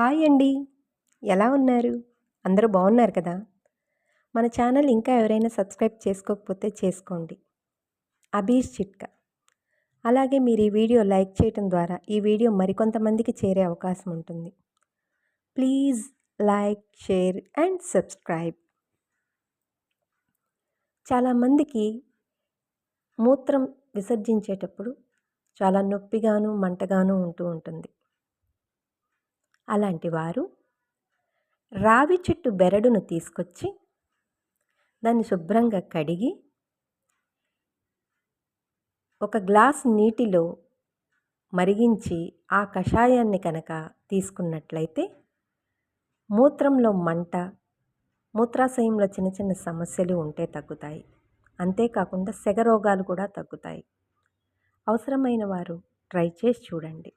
Hi అండి. ఎలా ఉన్నారు? అందరూ బాగున్నారు కదా? మన ఛానల్ ఇంకా ఎవరైనా సబ్స్క్రైబ్ చేసుకోకపోతే చేసుకోండి. అబీష్ చిట్కా. అలాగే మీరు ఈ వీడియో లైక్ చేయటం ద్వారా ఈ వీడియో మరికొంతమందికి చేరే అవకాశం ఉంటుంది. Please like share and subscribe. చాలామందికి మూత్రం విసర్జించేటప్పుడు చాలా నొప్పిగాను మంటగాను ఉంటూ ఉంటుంది. అలాంటి వారు రావి చెట్టు బెరడును తీసుకొచ్చి దాన్ని శుభ్రంగా కడిగి ఒక గ్లాస్ నీటిలో మరిగించి ఆ కషాయాన్ని కనుక తీసుకున్నట్లయితే మూత్రంలో మంట మూత్రాశయంలో చిన్న చిన్న సమస్యలు ఉంటే తగ్గుతాయి. అంతేకాకుండా సెగ రోగాలు కూడా తగ్గుతాయి. అవసరమైన వారు ట్రై చేసి చూడండి.